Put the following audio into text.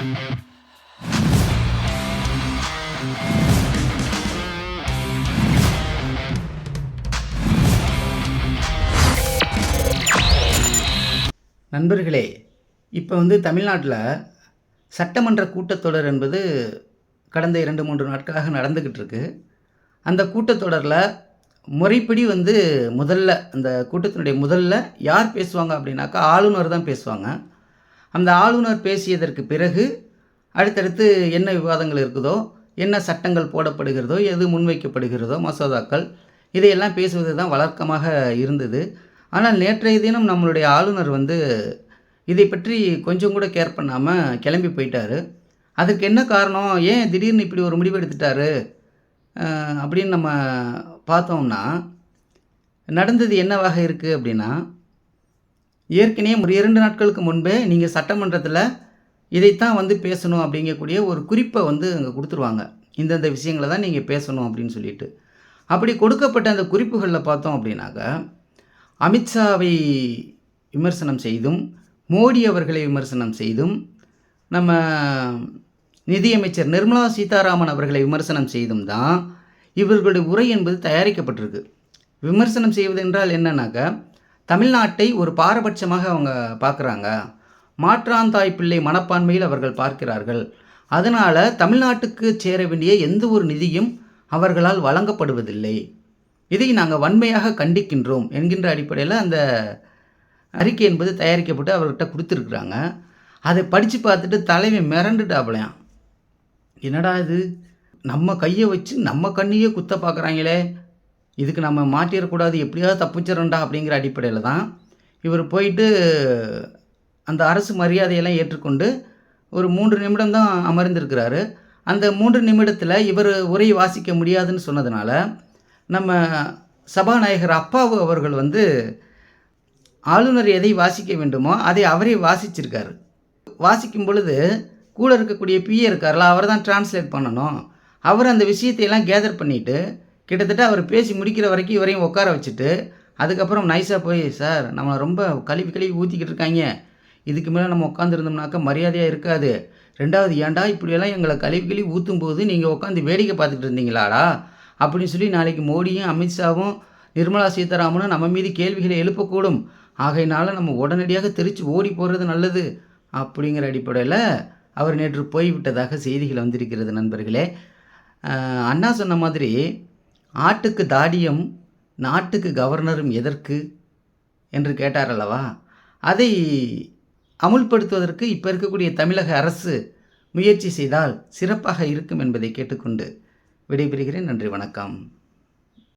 நண்பர்களே இப்போ வந்து தமிழ்நாட்டில் சட்டமன்ற கூட்டத்தொடர் என்பது கடந்த இரண்டு மூன்று நாட்களாக நடந்துக்கிட்டு இருக்கு. அந்த கூட்டத்தொடரில் முறைப்படி வந்து முதல்ல அந்த கூட்டத்தினுடைய முதல்ல யார் பேசுவாங்க அப்படின்னாக்கா ஆளுநர் தான் பேசுவாங்க. அந்த ஆளுநர் பேசியதற்கு பிறகு அடுத்தடுத்து என்ன விவாதங்கள் இருக்குதோ என்ன சட்டங்கள் போடப்படுகிறதோ எது முன்வைக்கப்படுகிறதோ மசோதாக்கள் இதையெல்லாம் பேசுவது தான் வழக்கமாக இருந்தது. ஆனால் நேற்றைய தினம் நம்மளுடைய ஆளுநர் வந்து இதை பற்றி கொஞ்சம் கூட கேர் பண்ணாமல் கிளம்பி போயிட்டாரு. அதுக்கு என்ன காரணம்? ஏன் திடீர்னு இப்படி ஒரு முடிவு எடுத்துட்டாரு? அப்படின்னு நம்ம பார்த்தோம்னா நடந்தது என்னவாக இருக்குது அப்படின்னா ஏற்கனவே ஒரு இரண்டு நாட்களுக்கு முன்பே நீங்கள் சட்டமன்றத்தில் இதைத்தான் வந்து பேசணும் அப்படிங்கக்கூடிய ஒரு குறிப்பை வந்து அங்கே கொடுத்துருவாங்க. இந்தந்த விஷயங்களை தான் நீங்கள் பேசணும் அப்படின்னு சொல்லிட்டு. அப்படி கொடுக்கப்பட்ட அந்த குறிப்புகளில் பார்த்தோம் அப்படின்னாக்க அமித்ஷாவை விமர்சனம் செய்தும் மோடி அவர்களை விமர்சனம் செய்தும் நம்ம நிதியமைச்சர் நிர்மலா சீதாராமன் அவர்களை விமர்சனம் செய்தும் தான் இவர்களுடைய உரை என்பது தயாரிக்கப்பட்டிருக்கு. விமர்சனம் செய்வது என்றால் என்னன்னாக்கா தமிழ்நாட்டை ஒரு பாரபட்சமாக அவங்க பார்க்குறாங்க. மாற்றாந்தாய் பிள்ளை மனப்பான்மையில் அவர்கள் பார்க்கிறார்கள். அதனால் தமிழ்நாட்டுக்கு சேர வேண்டிய எந்த ஒரு நிதியும் அவர்களால் வழங்கப்படுவதில்லை. இதை நாங்கள் வன்மையாக கண்டிக்கின்றோம் என்கின்ற அடிப்படையில் அந்த அறிக்கை என்பது தயாரிக்கப்பட்டு அவர்கிட்ட கொடுத்துருக்குறாங்க. அதை படித்து பார்த்துட்டு தலைமை மிரண்டுட்டாப்லையாம் என்னடா இது? நம்ம கையை வச்சு நம்ம கண்ணையே குத்த பார்க்குறாங்களே. இதுக்கு நம்ம மாட்டிடக்கூடாது எப்படியாவது தப்பிச்சிடண்டா அப்படிங்கிற அடிப்படையில் தான் இவர் போயிட்டு அந்த அரசு மரியாதையெல்லாம் ஏற்றுக்கொண்டு ஒரு மூன்று நிமிடம் தான் அமர்ந்திருக்கிறாரு. அந்த மூன்று நிமிடத்தில் இவர் உரை வாசிக்க முடியாதுன்னு சொன்னதுனால நம்ம சபாநாயகர் அப்பாவு அவர்கள் வந்து ஆளுநர் எதை வாசிக்க வேண்டுமோ அதை அவரே வாசிச்சிருக்காரு. வாசிக்கும் பொழுது கூட இருக்கக்கூடிய பிஏ இருக்கார்ல அவர் தான் டிரான்ஸ்லேட் பண்ணணும். அவர் அந்த விஷயத்தையெல்லாம் கேதர் பண்ணிவிட்டு கிட்டத்தட்ட அவர் பேசி முடிக்கிற வரைக்கும் இவரையும் உட்கார வச்சுட்டு அதுக்கப்புறம் நைஸாக போய் சார் நம்ம ரொம்ப கழுவி கழுவி ஊற்றிக்கிட்டு இருக்காங்க. இதுக்கு மேலே நம்ம உட்காந்துருந்தோம்னாக்கா மரியாதையாக இருக்காது. ரெண்டாவது ஏன்டா இப்படியெல்லாம் எங்களை கழுவி கழுவி ஊற்றும் போது நீங்கள் உட்காந்து வேடிக்கை பார்த்துட்டு இருந்தீங்களாடா? அப்படின்னு சொல்லி நாளைக்கு மோடியும் அமித்ஷாவும் நிர்மலா சீதாராமனும் நம்ம மீது கேள்விகளை எழுப்பக்கூடும். ஆகையினால நம்ம உடனடியாக தெரிச்சு ஓடி போகிறது நல்லது அப்படிங்கிற அடிப்படையில் அவர் நேற்று போய்விட்டதாக செய்திகள் வந்திருக்கிறது நண்பர்களே. அண்ணா சொன்ன மாதிரி ஆட்டுக்கு தாடியம் நாட்டுக்கு கவர்னரும் எதற்கு? என்று கேட்டார் அல்லவா அதை அமுல்படுத்துவதற்கு இப்போ இருக்கக்கூடிய தமிழக அரசு முயற்சி செய்தால் சிறப்பாக இருக்கும் என்பதை கேட்டுக்கொண்டு விடைபெறுகிறேன். நன்றி வணக்கம்.